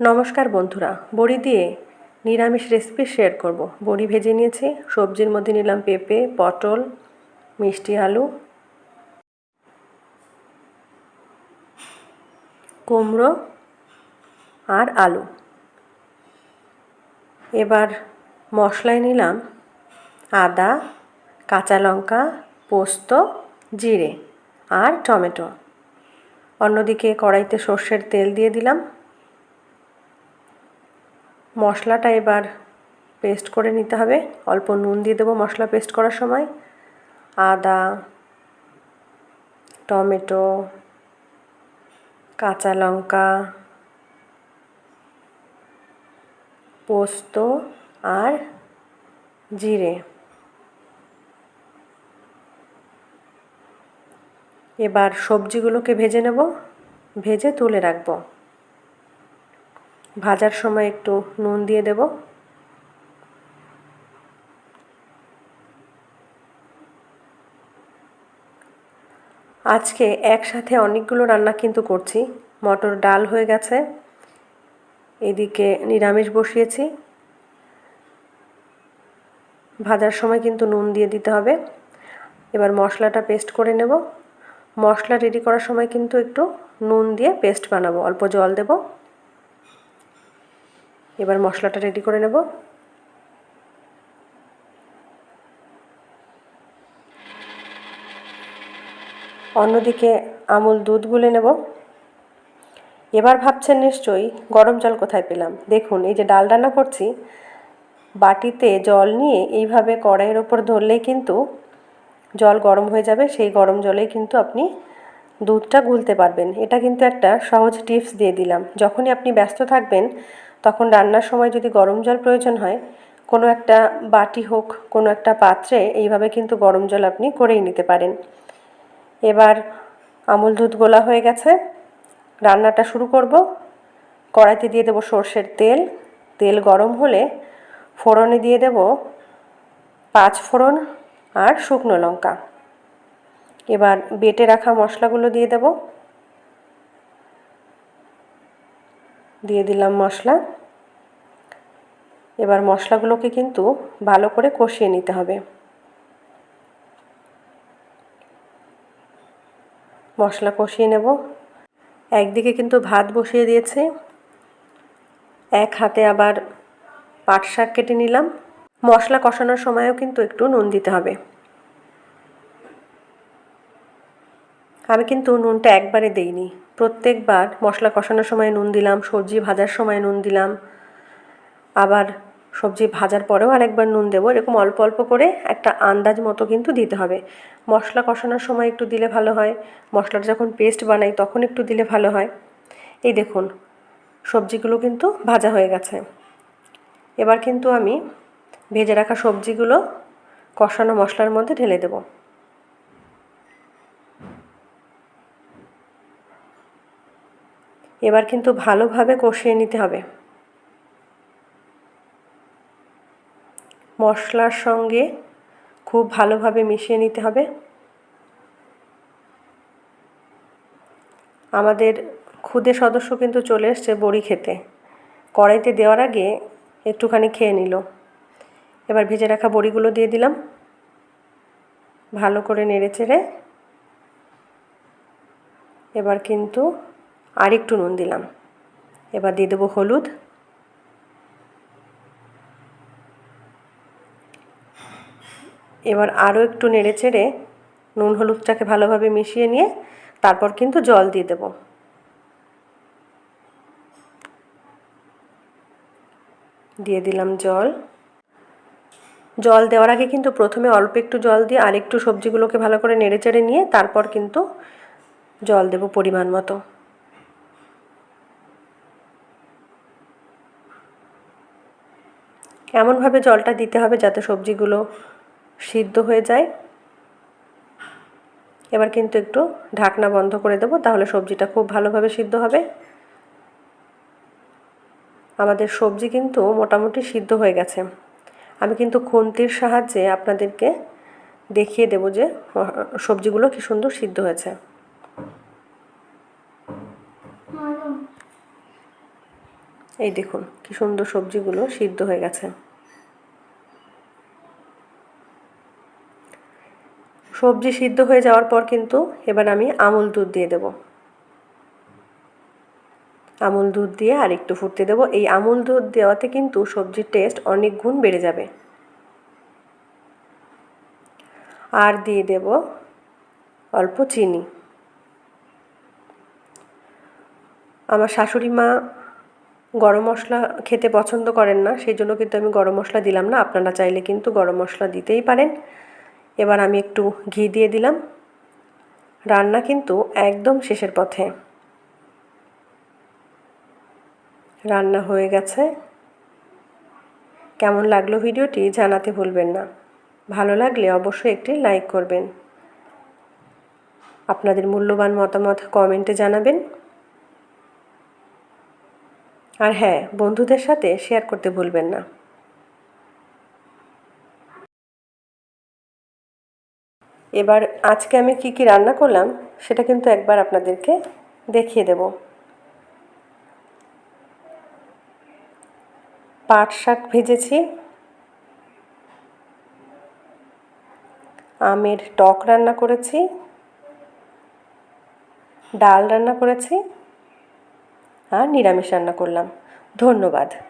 নমস্কার বন্ধুরা, বড়ি দিয়ে নিরামিষ রেসিপি শেয়ার করব। বড়ি ভেজে নিয়েছি, সবজির মধ্যে নিলাম পেঁপে, পটল, মিষ্টি আলু, কুমড়ো আর আলু। এবার মশলায় নিলাম আদা, কাঁচা লঙ্কা, পোস্ত, জিরে আর টমেটো। অন্যদিকে কড়াইতে সর্ষের তেল দিয়ে দিলাম। মশলাটা এবার পেস্ট করে নিতে হবে। অল্প নুন দিয়ে দেবো মশলা পেস্ট করার সময়। আদা, টমেটো, কাঁচা লঙ্কা, পোস্ত আর জিরে। এবার সবজিগুলোকে ভেজে নেব। ভেজে তুলে রাখব। ভাজার সময় একটু নুন দিয়ে দেব। আজকে একসাথে অনেকগুলো রান্না কিন্তু করছি। মটর ডাল হয়ে গেছে। এদিকে নিরামিষ বসিয়েছি। ভাজার সময় কিন্তু নুন দিয়ে দিতে হবে। এবার মশলাটা পেস্ট করে নেব। মশলা রেডি করার সময় কিন্তু একটু নুন দিয়ে পেস্ট বানাবো। অল্প জল দেবো। এবার মশলাটা রেডি করে নেব। অন্যদিকে আমুল দুধ গুলে নেব। এবার ভাবছেন নিশ্চয়ই গরম জল কোথায় পেলাম। দেখুন, এই যে ডাল রান্না করছি, বাটিতে জল নিয়ে এইভাবে কড়াইয়ের ওপর ধরলেই কিন্তু জল গরম হয়ে যাবে, সেই গরম জলেই কিন্তু আপনি দুধটা গুলতে পারবেন। এটা কিন্তু একটা সহজ টিপস দিয়ে দিলাম। যখনই আপনি ব্যস্ত থাকবেন তখন রান্নার সময় যদি গরম জল প্রয়োজন হয়, কোনো একটা বাটি হোক, কোনো একটা পাত্রে এইভাবে কিন্তু গরম জল আপনি করেই নিতে পারেন। এবার আমুল দুধ গোলা হয়ে গেছে। রান্নাটা শুরু করব। কড়াইতে দিয়ে দেবো সর্ষের তেল। তেল গরম হলে ফোড়নে দিয়ে দেব পাঁচ ফোড়ন আর শুকনো লঙ্কা। এবার বেটে রাখা মশলাগুলো দিয়ে দেব। দিয়ে দিলাম মশলা। এবার মশলাগুলোকে কিন্তু ভালো করে কষিয়ে নিতে হবে। মশলা কষিয়ে নেব। একদিকে কিন্তু ভাত বসিয়ে দিয়েছি। এক হাতে আবার পাট শাক কেটে নিলাম। মশলা কষানোর সময়ও কিন্তু একটু নুন দিতে হবে। আমি কিন্তু নুনটা একবারে দেইনি। প্রত্যেকবার মশলা কষানোর সময় নুন দিলাম, সবজি ভাজার সময় নুন দিলাম। আবার সবজি ভাজার পরেও আরেকবার নুন দেবো। এরকম অল্প অল্প করে একটা আন্দাজ মতো কিন্তু দিতে হবে। মশলা কষানোর সময় একটু দিলে ভালো হয়। মশলাটা যখন পেস্ট বানাই তখন একটু দিলে ভালো হয়। এই দেখুন, সবজিগুলো কিন্তু ভাজা হয়ে গেছে। এবার কিন্তু আমি ভেজে রাখা সবজিগুলো কষানো মশলার মধ্যে ঢেলে দেবো। এবার কিন্তু ভালোভাবে কষিয়ে নিতে হবে। মশলার সঙ্গে খুব ভালোভাবে মিশিয়ে নিতে হবে। আমাদের ক্ষুদে সদস্য কিন্তু চলে এসছে বড়ি খেতে। কড়াইতে দেওয়ার আগে একটুখানি খেয়ে নিল। এবার ভেজে রাখা বড়িগুলো দিয়ে দিলাম। ভালো করে নেড়ে চেড়ে। এবার কিন্তু আর একটু নুন দিলাম। এবার দিয়ে দেবো হলুদ। এবার আরও একটু নেড়ে চেড়ে নুন হলুদটাকে ভালোভাবে মিশিয়ে নিয়ে তারপর কিন্তু জল দিয়ে দেব। দিয়ে দিলাম জল। জল দেওয়ার আগে কিন্তু প্রথমে অল্প একটু জল দিয়ে আরেকটু সবজিগুলোকে ভালো করে নেড়ে চেড়ে নিয়ে তারপর কিন্তু জল দেব পরিমাণ মতো। এমনভাবে জলটা দিতে হবে যাতে সবজিগুলো সিদ্ধ হয়ে যায়। এবার কিন্তু একটু ঢাকনা বন্ধ করে দেবো, তাহলে সবজিটা খুব ভালোভাবে সিদ্ধ হবে। আমাদের সবজি কিন্তু মোটামুটি সিদ্ধ হয়ে গেছে। আমি কিন্তু খুন্তির সাহায্যে আপনাদেরকে দেখিয়ে দেব যে সবজিগুলো কি সুন্দর সিদ্ধ হয়েছে। এই দেখুন, কি সুন্দর সবজিগুলো সিদ্ধ হয়ে গেছে। সবজি সিদ্ধ হয়ে যাওয়ার পর কিন্তু এবার আমি আমুল দুধ দিয়ে দেব। আমুল দুধ দিয়ে আর একটু ফুটতে দেবো। এই আমুল দুধ দেওয়াতে কিন্তু সবজির টেস্ট অনেক গুণ বেড়ে যাবে। আর দিয়ে দেব অল্প চিনি। আমার শাশুড়ি মা গরম মশলা খেতে পছন্দ করেন না সেই জন্য কিন্তু আমি গরম মশলা দিলাম না। আপনারা চাইলে কিন্তু গরম মশলা দিতেই পারেন। এবার আমি একটু ঘি দিয়ে দিলাম। রান্না কিন্তু একদম শেষের পথে। রান্না হয়ে গেছে। কেমন লাগল ভিডিওটি জানাতে ভুলবেন না। ভালো লাগলে অবশ্যই একটি লাইক করবেন। আপনাদের মূল্যবান মতামত কমেন্টে জানাবেন। আর হ্যাঁ বন্ধুদের সাথে শেয়ার করতে ভুলবেন না। এবার আজকে আমি কি কি রান্না করলাম, সেটা কিন্তু একবার আপনাদেরকে দেখিয়ে দেব। পাট শাক ভেজেছি। আমের টক রান্না করেছি। ডাল রান্না করেছি। আর নিরামিষ রান্না করলাম। ধন্যবাদ।